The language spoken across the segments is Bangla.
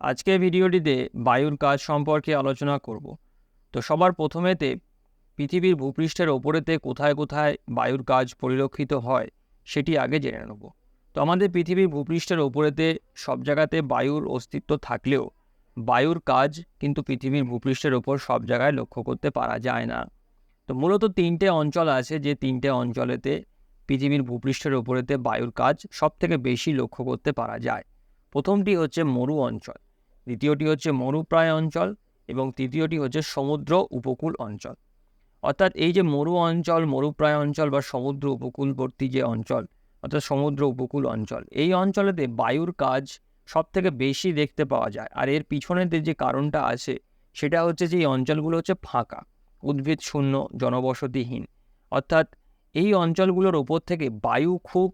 আজকের ভিডিওটিতে বায়ুর কাজ সম্পর্কে আলোচনা করব। তো সবার প্রথমেতে, পৃথিবীর ভূপৃষ্ঠের ওপরেতে কোথায় কোথায় বায়ুর কাজ পরিলক্ষিত হয় সেটি আগে জেনে নেব। তো আমাদের পৃথিবীর ভূপৃষ্ঠের ওপরেতে সব জায়গাতে বায়ুর অস্তিত্ব থাকলেও বায়ুর কাজ কিন্তু পৃথিবীর ভূপৃষ্ঠের ওপর সব জায়গায় লক্ষ্য করতে পারা যায় না। তো মূলত তিনটে অঞ্চল আছে যে তিনটে অঞ্চলেতে পৃথিবীর ভূপৃষ্ঠের ওপরেতে বায়ুর কাজ সব থেকে বেশি লক্ষ্য করতে পারা যায়। প্রথমটি হচ্ছে মরু অঞ্চল। দ্বিতীয়টি হচ্ছে মরুপ্রায় অঞ্চল এবং তৃতীয়টি হচ্ছে সমুদ্র উপকূল অঞ্চল। অর্থাৎ এই যে মরু অঞ্চল, মরুপ্রায় অঞ্চল বা সমুদ্র উপকূলবর্তী যে অঞ্চল, অর্থাৎ সমুদ্র উপকূল অঞ্চল, এই অঞ্চলেতে বায়ুর কাজ সব থেকে বেশি দেখতে পাওয়া যায়। আর এর পিছনেতে যে কারণটা আছে, সেটা হচ্ছে যে এই অঞ্চলগুলো হচ্ছে ফাঁকা, উদ্ভিদ শূন্য, জনবসতিহীন। অর্থাৎ এই অঞ্চলগুলোর ওপর থেকে বায়ু খুব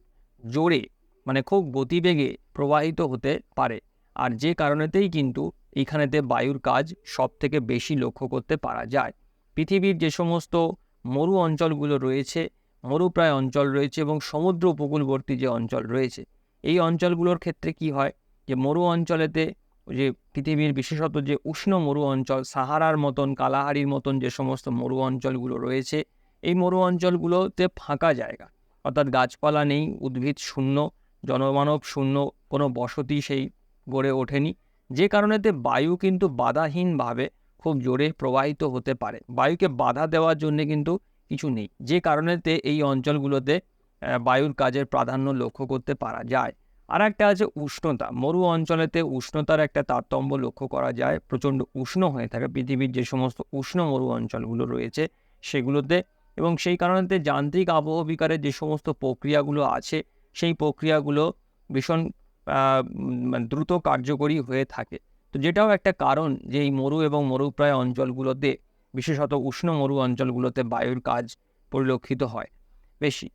জোরে মানে খুব গতিবেগে প্রবাহিত হতে পারে। আর যে কারণেতেই কিন্তু এইখানেতে বায়ুর কাজ সব থেকে বেশি লক্ষ্য করতে পারা যায়। পৃথিবীর যে সমস্ত মরু অঞ্চলগুলো রয়েছে, মরুপ্রায় অঞ্চল রয়েছে এবং সমুদ্র উপকূলবর্তী যে অঞ্চল রয়েছে, এই অঞ্চলগুলোর ক্ষেত্রে কি হয় যে মরু অঞ্চলেতে যে পৃথিবীর বিশেষত যে উষ্ণ মরু অঞ্চল, সাহারার মতন, কালাহারির মতন যে সমস্ত মরু অঞ্চলগুলো রয়েছে, এই মরু অঞ্চলগুলোতে ফাঁকা জায়গা। অর্থাৎ গাছপালা নেই, উদ্ভিদ শূন্য, জনমানব শূন্য, কোনো বসতি সেই গড়ে ওঠেনি। যে কারণেতে বায়ু কিন্তু বাধাহীনভাবে খুব জোরে প্রবাহিত হতে পারে। বায়ুকে বাধা দেওয়ার জন্য কিন্তু কিছু নেই। যে কারণেতে এই অঞ্চলগুলোতে বায়ুর কাজের প্রাধান্য লক্ষ্য করতে পারা যায়। আর একটা আছে উষ্ণতা। মরু অঞ্চলেতে উষ্ণতার একটা তারতম্য লক্ষ্য করা যায়। প্রচণ্ড উষ্ণ হয়ে থাকে। পৃথিবীর যে সমস্ত উষ্ণ মরু অঞ্চলগুলো রয়েছে সেগুলোতে এবং সেই কারণেতে যান্ত্রিক আবহবিকারের যে সমস্ত প্রক্রিয়াগুলো আছে, সেই প্রক্রিয়াগুলো ভীষণ দ্রুত কার্যকরী হয়ে থাকে। তো যেটাও একটা কারণ যে এই মরু এবং মরুপ্রায় অঞ্চলগুলোতে, বিশেষত উষ্ণ মরু অঞ্চলগুলোতে বায়ুর কাজ পরিলক্ষিত হয় বেশি।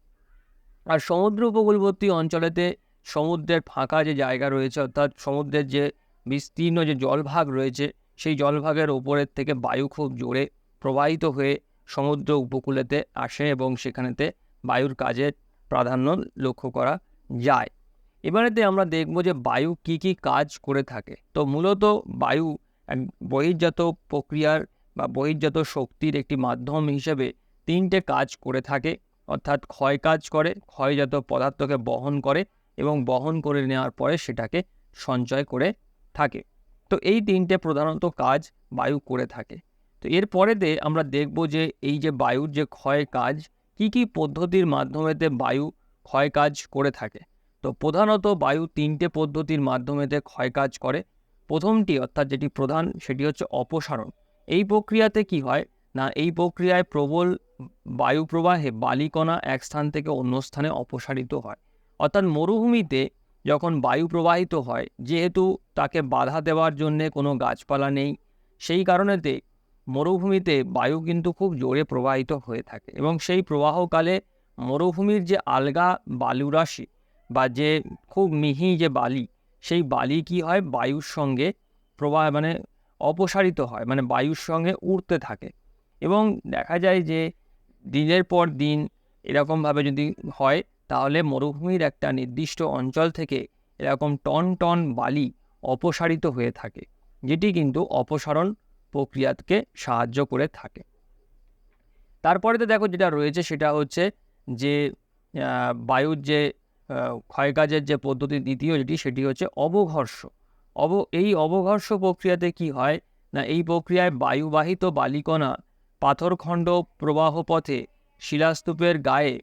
আর সমুদ্র উপকূলবর্তী অঞ্চলেতে সমুদ্রের ফাঁকা যে জায়গা রয়েছে, অর্থাৎ সমুদ্রের যে বিস্তীর্ণ যে জলভাগ রয়েছে, সেই জলভাগের ওপরের থেকে বায়ু খুব জোরে প্রবাহিত হয়ে সমুদ্র উপকূলেতে আসে এবং সেখানেতে বায়ুর কাজের প্রাধান্য লক্ষ্য করা যায়। এবারেতে আমরা দেখব যে বায়ু কি কি কাজ করে থাকে। তো মূলত বায়ু এক বহির্জাত প্রক্রিয়ার বা বহির্জাত শক্তির একটি মাধ্যম হিসেবে তিনটে কাজ করে থাকে। অর্থাৎ ক্ষয় কাজ করে, ক্ষয়জাত পদার্থকে বহন করে এবং বহন করে নেওয়ার পরে সেটাকে সঞ্চয় করে থাকে। তো এই তিনটে প্রধানত কাজ বায়ু করে থাকে। তো এরপরেতে আমরা দেখব যে এই যে বায়ুর যে ক্ষয় কাজ, কি কি পদ্ধতির মাধ্যমেতে বায়ু ক্ষয় কাজ করে থাকে। তো প্রধানত বায়ু তিনটে পদ্ধতির মাধ্যমেতে ক্ষয় কাজ করে। প্রথমটি অর্থাৎ যেটি প্রধান, সেটি হচ্ছে অপসারণ। এই প্রক্রিয়াতে কি হয়? না, এই প্রক্রিয়ায় প্রবল বায়ু প্রবাহে বালিকণা এক স্থান থেকে অন্য স্থানে অপসারিত হয়। অর্থাৎ মরুভূমিতে যখন বায়ু প্রবাহিত হয়, যেহেতু তাকে বাধা দেওয়ার জন্যে কোনো গাছপালা নেই, সেই কারণেতে মরুভূমিতে বায়ু কিন্তু খুব জোরে প্রবাহিত হয়ে থাকে এবং সেই প্রবাহকালে মরুভূমির যে আলগা বালুরাশি বা যে খুব মিহি যে বালি, সেই বালি কি হয়? বায়ুর সঙ্গে প্রবাহ মানে অপসারিত হয় মানে বায়ুর সঙ্গে উড়তে থাকে। এবং দেখা যায় যে দিনের পর দিন এরকমভাবে যদি হয়, তাহলে মরুভূমির একটা নির্দিষ্ট অঞ্চল থেকে এরকম টন টন বালি অপসারিত হয়ে থাকে, যেটি কিন্তু অপসারণ প্রক্রিয়াকে সাহায্য করে থাকে। তারপরেতে দেখো যেটা রয়েছে সেটা হচ্ছে যে বায়ুর যে ক্ষয়কাজের যে পদ্ধতি দ্বিতীয় যেটি, সেটি হচ্ছে অবঘর্ষ। অব, এই অবঘর্ষ প্রক্রিয়াতে কি হয়? না, এই প্রক্রিয়ায় বায়ুবাহিত বালিকণা পাথরখণ্ড প্রবাহ পথে শিলাস্তূপের গায়ে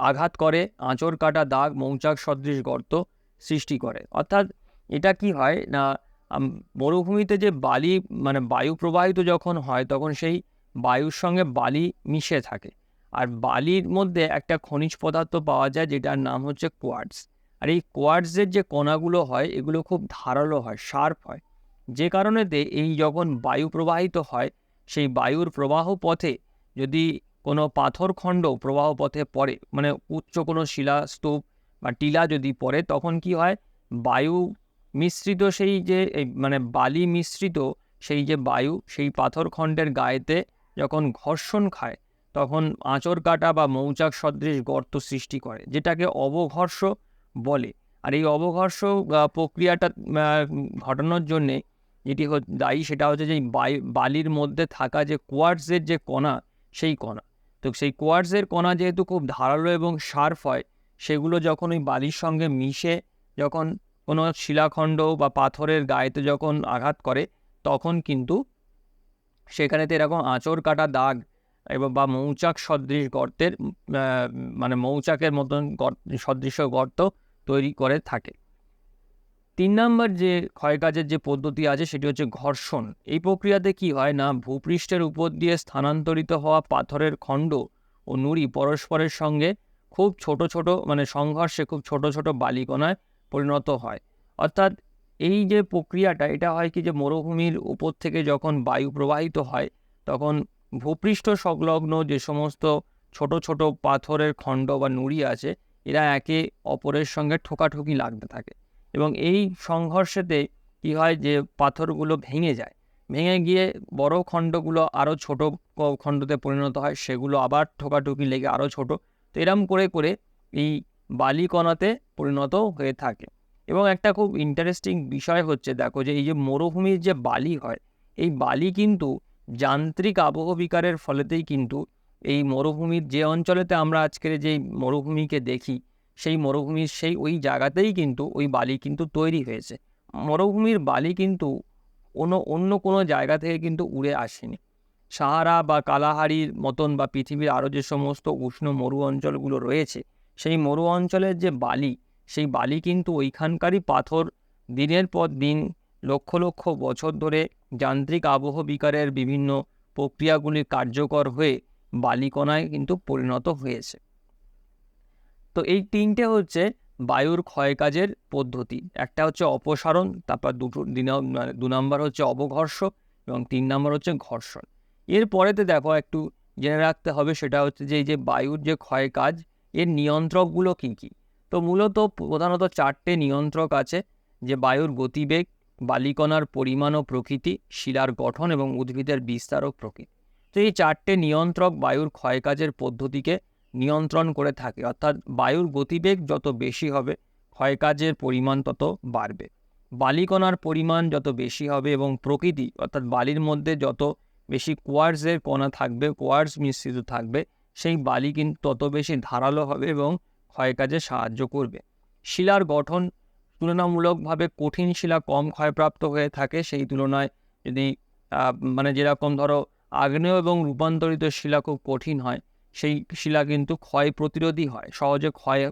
আঘাত করে, আঁচড় কাটা দাগ, মৌচাক সদৃশ গর্ত সৃষ্টি করে। অর্থাৎ এটা কি হয়? না মরুভূমিতে যে বালি মানে বায়ু প্রবাহিত যখন হয়, তখন সেই বায়ুর সঙ্গে বালি মিশে থাকে। আর বালির মধ্যে একটা খনিজ পদার্থ পাওয়া যায় যেটার নাম হচ্ছে কোয়ার্টস। আর এই কোয়ার্টসের যে কণাগুলো হয়, এগুলো খুব ধারালো হয়, শার্প হয়। যে কারণেতে এই যখন বায়ু প্রবাহিত হয়, সেই বায়ুর প্রবাহ পথে যদি কোনো পাথরখণ্ড প্রবাহ পথে পড়ে মানে উচ্চ কোনো শিলা, স্তূপ বা টিলা যদি পড়ে, তখন কি হয়? বায়ু মিশ্রিত সেই যে মানে বালি মিশ্রিত সেই যে বায়ু, সেই পাথরখণ্ডের গায়েতে যখন ঘর্ষণ খায় তখন আঁচড় কাটা বা মৌচাক সদৃশ গর্ত সৃষ্টি করে, যেটাকে অবঘর্ষ বলে। আর এই অবঘর্ষ প্রক্রিয়াটা ঘটানোর জন্যে যেটি দায়ী সেটা হচ্ছে যে বালির মধ্যে থাকা যে কোয়ার্টসের যে কণা, সেই কণা। তো সেই কোয়ার্টসের কণা যেহেতু খুব ধারালো এবং শার্প হয়, সেগুলো যখন ওই বালির সঙ্গে মিশে, যখন কোনো শিলাখণ্ড বা পাথরের গায়েতে যখন আঘাত করে, তখন কিন্তু সেখানেতে এরকম আঁচড় কাটা দাগ এবং বা মৌচাক সদৃশ গর্তের মানে মৌচাকের মতন সদৃশ গর্ত তৈরি করে থাকে। তিন নম্বর যে ক্ষয়কাজের যে পদ্ধতি আছে সেটি হচ্ছে ঘর্ষণ। এই প্রক্রিয়াতে কি হয় না, ভূপৃষ্ঠের উপর দিয়ে স্থানান্তরিত হওয়া পাথরের খণ্ড ও নুড়ি পরস্পরের সঙ্গে খুব ছোট ছোট মানে সংঘর্ষে খুব ছোট ছোট বালিকণায় পরিণত হয়। অর্থাৎ এই যে প্রক্রিয়াটা, এটা হয় কি যে মরুভূমির উপর থেকে যখন বায়ু প্রবাহিত হয়, তখন ভূপৃষ্ঠ সংলগ্ন যে সমস্ত ছোট ছোট পাথরের খণ্ড বা নুড়ি আছে, এরা একে অপরের সঙ্গে ঠোকাঠুকি লাগতে থাকে। এবং এই সংঘর্ষেতে কি হয় যে পাথরগুলো ভেঙে যায়। ভেঙে গিয়ে বড় খণ্ডগুলো আরও ছোট খণ্ডতে পরিণত হয়, সেগুলো আবার ঠোকাঠুকি লেগে আরও ছোট। তো এরম করে করে এই বালিকণাতে পরিণত হয়ে থাকে। এবং একটা খুব ইন্টারেস্টিং বিষয় হচ্ছে, দেখো যে এই যে মরুভূমির যে বালি হয়, এই বালি কিন্তু যান্ত্রিক আবহ বিকারের ফলেতেই কিন্তু এই মরুভূমির যে অঞ্চলেতে আমরা আজকের যে মরুভূমিকে দেখি, সেই মরুভূমির সেই ওই জায়গাতেই কিন্তু ওই বালি কিন্তু তৈরি হয়েছে। মরুভূমির বালি কিন্তু কোনো অন্য কোনো জায়গা থেকে কিন্তু উড়ে আসেনি। সাহারা বা কালাহারির মতন বা পৃথিবীর আরও যে সমস্ত উষ্ণ মরু অঞ্চলগুলো রয়েছে, সেই মরু অঞ্চলের যে বালি, সেই বালি কিন্তু ওইখানকারই পাথর দিনের পর দিন, লক্ষ লক্ষ বছর ধরে যান্ত্রিক আবহ বিকারের বিভিন্ন প্রক্রিয়াগুলি কার্যকর হয়ে বালিকণায় কিন্তু পরিণত হয়েছে। তো এই তিনটে হচ্ছে বায়ুর ক্ষয়কাজের পদ্ধতি। একটা হচ্ছে অপসারণ, তারপর দুটো দু নম্বর হচ্ছে অবঘর্ষ এবং তিন নম্বর হচ্ছে ঘর্ষণ। এরপরেতে দেখো একটু জেনে রাখতে হবে, সেটা হচ্ছে যে, এই যে বায়ুর যে ক্ষয়কাজ, এর নিয়ন্ত্রকগুলো কী কী? তো মূলত প্রধানত চারটে নিয়ন্ত্রক আছে, যে বায়ুর গতিবেগ বালিকণার পরিমাণ ও প্রকৃতি, শিলার গঠন এবং উদ্ভিদের বিস্তার ও প্রকৃতি। তো এই চারটে নিয়ন্ত্রক বায়ুর ক্ষয়কাজের পদ্ধতিকে নিয়ন্ত্রণ করে থাকে। অর্থাৎ বায়ুর গতিবেগ যত বেশি হবে, ক্ষয়কাজের পরিমাণ তত বাড়বে। বালিকণার পরিমাণ যত বেশি হবে এবং প্রকৃতি, অর্থাৎ বালির মধ্যে যত বেশি কোয়ার্সের কণা থাকবে কোয়ার্স মিশ্রিত থাকবে, সেই বালি কিন্তু তত বেশি ধারালো হবে এবং ক্ষয়কাজে সাহায্য করবে। শিলার গঠন তুলনামূলকভাবে কঠিন শিলা কম ক্ষয়প্রাপ্ত হয়ে থাকে সেই তুলনায়। যদি মানে যেরকম ধরো আগ্নেয় এবং রূপান্তরিত শিলা খুব কঠিন হয়, সেই শিলা কিন্তু ক্ষয় প্রতিরোধী হয়, সহজে ক্ষয়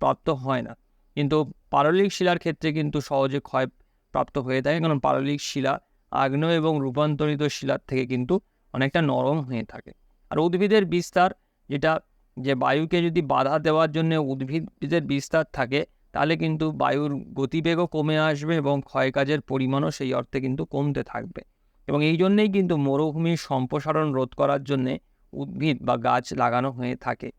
প্রাপ্ত হয় না। কিন্তু পারলিক শিলার ক্ষেত্রে কিন্তু সহজে ক্ষয় প্রাপ্ত হয়ে থাকে, কারণ পারলিক শিলা আগ্নেয় এবং রূপান্তরিত শিলার থেকে কিন্তু অনেকটা নরম হয়ে থাকে। আর উদ্ভিদের বিস্তার, যেটা যে বায়ুকে যদি বাধা দেওয়ার জন্য উদ্ভিদের বিস্তার থাকে তাহলে কিন্তু বায়ুর গতিবেগও কমে আসবে এবং ক্ষয়কাজের পরিমাণও সেই অর্থে কিন্তু কমতে থাকবে। এবং এই জন্যেই কিন্তু মরুভূমির সম্প্রসারণ রোধ করার জন্যে উদ্ভিদ বা গাছ লাগানো হয়ে থাকে।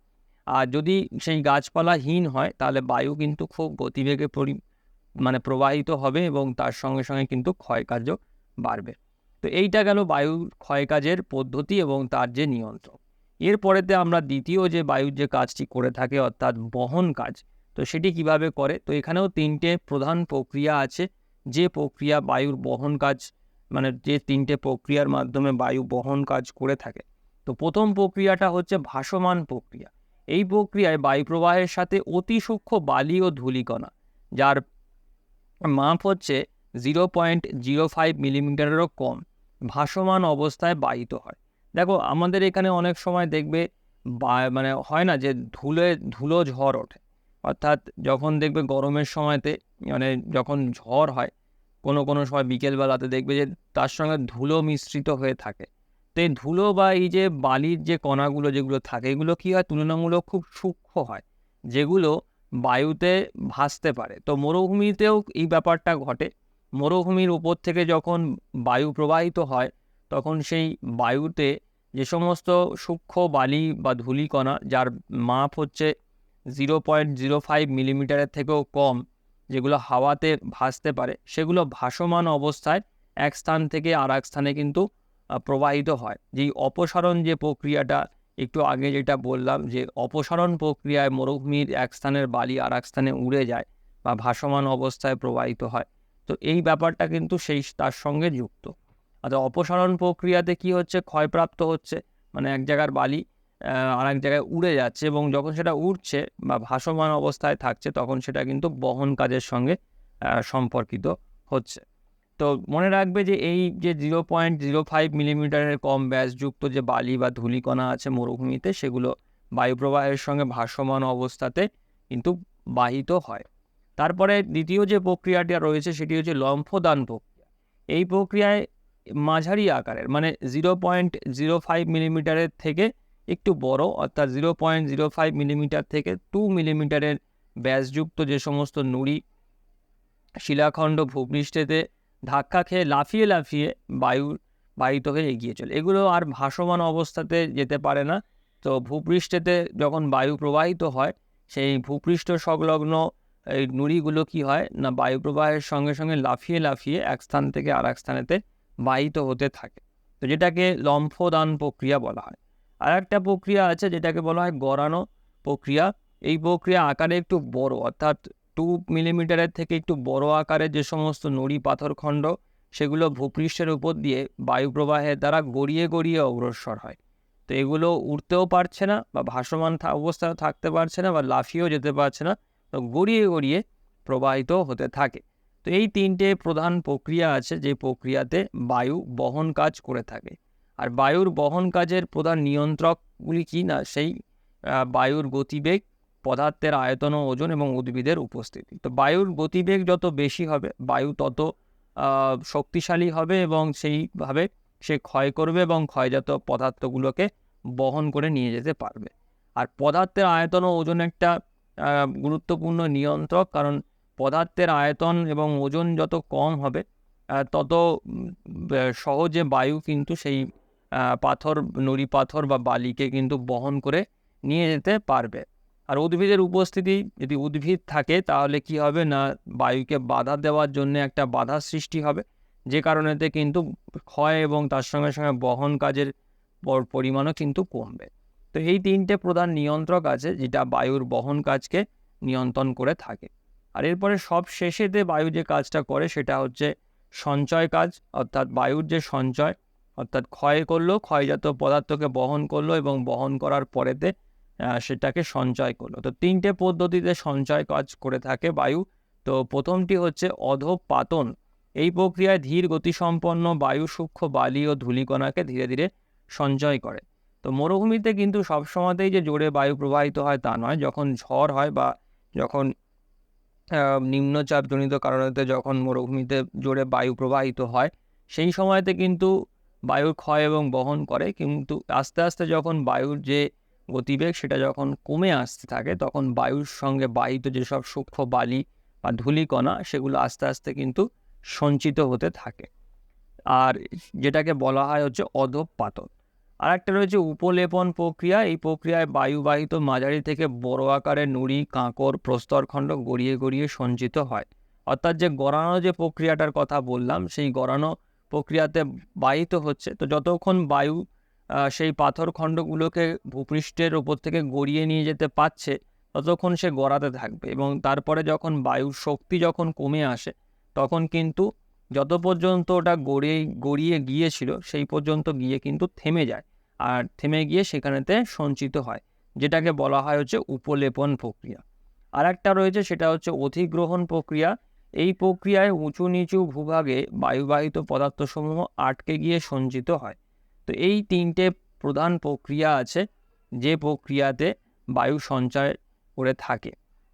আর যদি সেই গাছপালাহীন হয়, তাহলে বায়ু কিন্তু খুব গতিবেগে পরি মানে প্রবাহিত হবে এবং তার সঙ্গে সঙ্গে কিন্তু ক্ষয়কার্য বাড়বে। তো এইটা গেল বায়ুর ক্ষয়কাজের পদ্ধতি এবং তার যে নিয়ন্ত্রণ এরপরেতে আমরা দ্বিতীয় যে বায়ুর যে কাজটি করে থাকে, অর্থাৎ বহন কাজ তো সেটি কীভাবে করে? তো এখানেও তিনটে প্রধান প্রক্রিয়া আছে। যে প্রক্রিয়া বায়ুর বহন কাজ মানে যে তিনটে প্রক্রিয়ার মাধ্যমে বায়ু বহন কাজ করে থাকে। তো প্রথম প্রক্রিয়াটা হচ্ছে ভাসমান প্রক্রিয়া। এই প্রক্রিয়ায় বায়ু প্রবাহের সাথে অতি সূক্ষ্ম বালি ও ধূলিকণা, যার মাপ হচ্ছে জিরো পয়েন্ট জিরো ফাইভ মিলিমিটারেরও কম, ভাসমান অবস্থায় বাহিত হয়। দেখো, আমাদের এখানে অনেক সময় দেখবে বা মানে হয় না যে ধুলে, ধুলো ঝড় ওঠে। অর্থাৎ যখন দেখবে গরমের সময়তে মানে যখন ঝড় হয়, কোনো কোনো সময় বিকেলবেলাতে দেখবে যে তার সঙ্গে ধুলো মিশ্রিত হয়ে থাকে। তো এই ধুলো বা এই যে বালির যে কণাগুলো যেগুলো থাকে, এগুলো কী হয়? তুলনামূলক খুব সূক্ষ্ম হয়, যেগুলো বায়ুতে ভাসতে পারে। তো মরুভূমিতেও এই ব্যাপারটা ঘটে। মরুভূমির উপর থেকে যখন বায়ু প্রবাহিত হয়, তখন সেই বায়ুতে যে সমস্ত সূক্ষ্ম বালি বা ধূলিকণা যার মাপ হচ্ছে জিরো পয়েন্ট জিরো ফাইভ মিলিমিটারের থেকেও কম, যেগুলো হাওয়াতে ভাসতে পারে, সেগুলো ভাসমান অবস্থায় এক স্থান থেকে আর এক স্থানে কিন্তু প্রবাহিত হয়। যেই অপসারণ যে প্রক্রিয়াটা, একটু আগে যেটা বললাম যে অপসারণ প্রক্রিয়ায় মরুভূমির এক স্থানের বালি আর এক স্থানে উড়ে যায় বা ভাসমান অবস্থায় প্রবাহিত হয়। তো এই ব্যাপারটা কিন্তু সেই, তার সঙ্গে যুক্ত। অর্থাৎ অপসারণ প্রক্রিয়াতে কি হচ্ছে? ক্ষয়প্রাপ্ত হচ্ছে মানে এক জায়গার বালি আর এক জায়গায় উড়ে যাচ্ছে এবং যখন সেটা উড়ছে বা ভাসমান অবস্থায় থাকছে, তখন সেটা কিন্তু বহন কাজের সঙ্গে সম্পর্কিত হচ্ছে। তো মনে রাখবে যে এই যে জিরো পয়েন্ট জিরো ফাইভ মিলিমিটারের কম ব্যাসযুক্ত যে বালি বা ধূলিকণা আছে মরুভূমিতে, সেগুলো বায়ুপ্রবাহের সঙ্গে ভাসমান অবস্থাতে কিন্তু বাহিত হয়। তারপরে দ্বিতীয় যে প্রক্রিয়াটা রয়েছে, সেটি হচ্ছে লম্ফদান প্রক্রিয়া। এই প্রক্রিয়ায় মাঝারি আকারের মানে জিরো পয়েন্ট জিরো ফাইভ মিলিমিটারের থেকে একটু বড়, অর্থাৎ zero point zero five millimetre থেকে টু মিলিমিটারের ব্যাসযুক্ত যে সমস্ত নুড়ি, শিলাখণ্ড ভূপৃষ্ঠেতে ধাক্কা খেয়ে লাফিয়ে লাফিয়ে বায়ু বাহিত হয়ে এগিয়ে চলে। এগুলো আর ভাসমান অবস্থাতে যেতে পারে না। তো ভূপৃষ্ঠেতে যখন বায়ু প্রবাহিত হয়, সেই ভূপৃষ্ঠ সংলগ্ন এই নুড়িগুলো কি হয় না, বায়ু প্রবাহের সঙ্গে সঙ্গে লাফিয়ে লাফিয়ে এক স্থান থেকে আর এক স্থানেতে বাহিত হতে থাকে। তো যেটাকে লম্ফদান প্রক্রিয়া বলা হয়। আর একটা প্রক্রিয়া আছে যেটাকে বলা হয় গড়ানো প্রক্রিয়া। এই প্রক্রিয়া আকারে একটু বড়, অর্থাৎ টু মিলিমিটারের থেকে একটু বড় আকারের যে সমস্ত নুড়ি পাথরখণ্ড সেগুলো ভূপৃষ্ঠের উপর দিয়ে বায়ু প্রবাহের দ্বারা গড়িয়ে গড়িয়ে অগ্রসর হয়। তো এগুলো উঠতেও পারছে না বা ভাসমান অবস্থায় থাকতে পারছে না বা লাফিয়েও যেতে পারছে না, তো গড়িয়ে গড়িয়ে প্রবাহিত হতে থাকে। তো এই তিনটে প্রধান প্রক্রিয়া আছে যে প্রক্রিয়াতে বায়ু বহন কাজ করে থাকে। আর বায়ুর বহন কাজের প্রধান নিয়ন্ত্রকগুলি কি না? সেই বায়ুর গতিবেগ, পদার্থের আয়তন ও ওজন এবং উদ্ভিদের উপস্থিতি। তো বায়ুর গতিবেগ যত বেশি হবে, বায়ু তত শক্তিশালী হবে এবং সেইভাবে সে ক্ষয় করবে এবং ক্ষয়জাত পদার্থগুলোকে বহন করে নিয়ে যেতে পারবে। আর পদার্থের আয়তন ও ওজন একটা গুরুত্বপূর্ণ নিয়ন্ত্রক কারণ পদার্থের আয়তন এবং ওজন যত কম হবে তত সহজে বায়ু কিন্তু সেই পাথর নুড়ি পাথর বা বালিকে কিন্তু বহন করে নিয়ে যেতে পারবে। আর উদ্ভিদের উপস্থিতি যদি উদ্ভিদ থাকে, তাহলে কি হবে না, বায়ুকে বাধা দেওয়ার জন্য একটা বাধা সৃষ্টি হবে, যে কারণেতে কিন্তু ক্ষয় এবং তার সঙ্গে সঙ্গে বহন কাজের পরিমাণও কিন্তু কমবে। তো এই তিনটে প্রধান নিয়ন্ত্রক আছে, যেটা বায়ুর বহন কাজকে নিয়ন্ত্রণ করে থাকে। আর এরপরে সব শেষেতে বায়ু যে কাজটা করে, সেটা হচ্ছে সঞ্চয় কাজ, অর্থাৎ বায়ুর যে সঞ্চয় অর্থাৎ ক্ষয় করল, ক্ষয়জাত পদার্থকে বহন করল এবং বহন করার পরেতে সেটাকে সঞ্চয় করল। তো তিনটে পদ্ধতিতে সঞ্চয় কাজ করে থাকে বায়ু। তো প্রথমটি হচ্ছে অধপাতন। এই প্রক্রিয়ায় ধীর গতিসম্পন্ন বায়ু সূক্ষ্ম বালি ও ধূলিকণাকে ধীরে ধীরে সঞ্চয় করে। তো মরুভূমিতে কিন্তু সবসময়তেই যে জোরে বায়ু প্রবাহিত হয় তা নয়। যখন ঝড় হয় বা যখন নিম্নচাপজনিত কারণেতে যখন মরুভূমিতে জোরে বায়ু প্রবাহিত হয়, সেই সময়তে কিন্তু বায়ুর ক্ষয় এবং বহন করে, কিন্তু আস্তে আস্তে যখন বায়ুর যে গতিবেগ সেটা যখন কমে আসতে থাকে, তখন বায়ুর সঙ্গে বাহিত যেসব সূক্ষ্ম বালি বা ধূলিকণা সেগুলো আস্তে আস্তে কিন্তু সঞ্চিত হতে থাকে। আর যেটাকে বলা হয় হচ্ছে অধপাতন। আর একটা রয়েছে উপলেপন প্রক্রিয়া। এই প্রক্রিয়ায় বায়ুবাহিত মাঝারি থেকে বড় আকারে নুড়ি, কাঁকর, প্রস্তরখণ্ড গড়িয়ে গড়িয়ে সঞ্চিত হয়। অর্থাৎ যে গড়ানো যে প্রক্রিয়াটার কথা বললাম, সেই গড়ানো প্রক্রিয়াতে বাহিত হচ্ছে। তো যতক্ষণ বায়ু সেই পাথর খণ্ডগুলোকে ভূপৃষ্ঠের ওপর থেকে গড়িয়ে নিয়ে যেতে পারছে, ততক্ষণ সে গড়াতে থাকবে এবং তারপরে যখন বায়ুর শক্তি যখন কমে আসে, তখন কিন্তু যত পর্যন্ত ওটা গড়িয়ে গড়িয়ে গিয়েছিল, সেই পর্যন্ত গিয়ে কিন্তু থেমে যায়। আর থেমে গিয়ে সেখানেতে সঞ্চিত হয়, যেটাকে বলা হয় হচ্ছে উপলেপন প্রক্রিয়া। আর একটা রয়েছে, সেটা হচ্ছে অধিগ্রহণ প্রক্রিয়া। এই প্রক্রিয়ায় উঁচু নিচু ভূভাগে বায়ুবাহিত পদার্থসমূহ আটকে গিয়ে সঞ্চিত হয়। তো এই তিনটে প্রধান প্রক্রিয়া আছে, যে প্রক্রিয়াতে বায়ু সঞ্চয় করে থাকে।